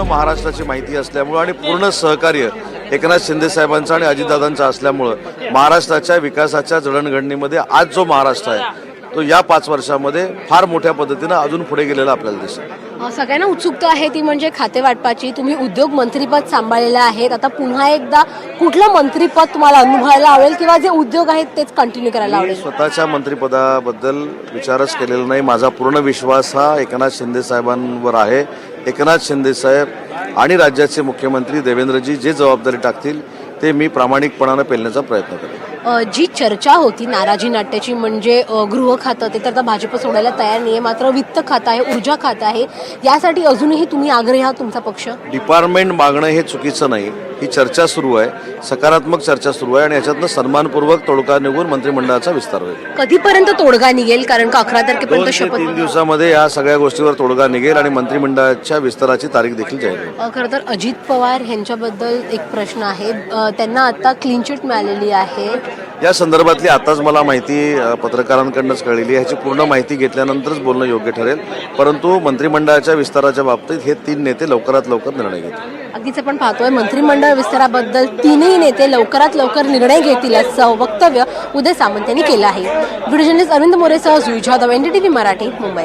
पूर्ण महाराष्ट्राची माहिती असल्यामुळं आणि पूर्ण सहकार्य एकनाथ शिंदे साहेबांचं आणि अजितदादांचं असल्यामुळं महाराष्ट्राच्या विकासाच्या जडणघडणीमध्ये आज जो महाराष्ट्र आहे तो या पाच वर्षामध्ये फार मोठ्या पद्धतीनं अजून पुढे गेलेला आपल्याला दिसेल अ, सगळ्यांना उत्सुकता आहे ती म्हणजे खाते वाटपाची. तुम्ही उद्योग मंत्रीपद सांभाळलेलं आहेत. आता पुन्हा एकदा कुठलं मंत्रीपद तुम्हाला अनुभवायला आवडेल किंवा जे उद्योग आहेत तेच कंटिन्यू करायला आवडेल? स्वतःच्या मंत्रिपदाबद्दल विचारच केलेला नाही. माझा पूर्ण विश्वास हा एकनाथ शिंदे साहेबांवर आहे. एकनाथ शिंदे साहेब आणि राज्याचे मुख्यमंत्री देवेंद्रजी जे जबाबदारी टाकतील ते मी प्रामाणिकपणानं पेलण्याचा प्रयत्न करेन. जी चर्चा होती नाराजी नाट्याची म्हणजे गृह खातं ते तर आता भाजप सोडायला तयार नाही आहे मात्र वित्त खातं आहे ऊर्जा खातं आहे. यासाठी अजूनही तुम्ही आग्रही आहात तुमचा पक्ष? डिपार्टमेंट मागणं हे चुकीचं नाही. ही चर्चा सुरू आहे सकारात्मक चर्चा सुरू आहे आणि याच्यातनं सन्मानपूर्वक तोडगा निघून मंत्रिमंडळाचा विस्तार होईल. कधीपर्यंत तोडगा निघेल? कारण का अकरा तारखेपर्यंत शपथ तीन दिवसामध्ये या सगळ्या गोष्टीवर तोडगा निघेल आणि मंत्रिमंडळाच्या विस्ताराची तारीख देखील जाहीर होईल. अ, खरं तर अजित पवार यांच्याबद्दल एक प्रश्न आहे. त्यांना आता क्लीन चिट मिळालेली आहे. या संदर्भातली आताच मला माहिती पत्रकारांकडूनच कळलेली ह्याची पूर्ण माहिती घेतल्यानंतरच बोलणं योग्य ठरेल. परंतु मंत्रिमंडळाच्या विस्ताराच्या बाबतीत हे तीन नेते लवकरात लवकर निर्णय घेतील. अगदीच आपण पाहतोय मंत्रिमंडळ विस्ताराबद्दल तीनही नेते लवकरात लवकर निर्णय घेतील असं वक्तव्य उदय सामंत यांनी केलं आहे. व्हिडिओ जर्नलिस्ट अरविंद मोरेसह जुई जाधव एनडीटीव्ही मराठी मुंबई.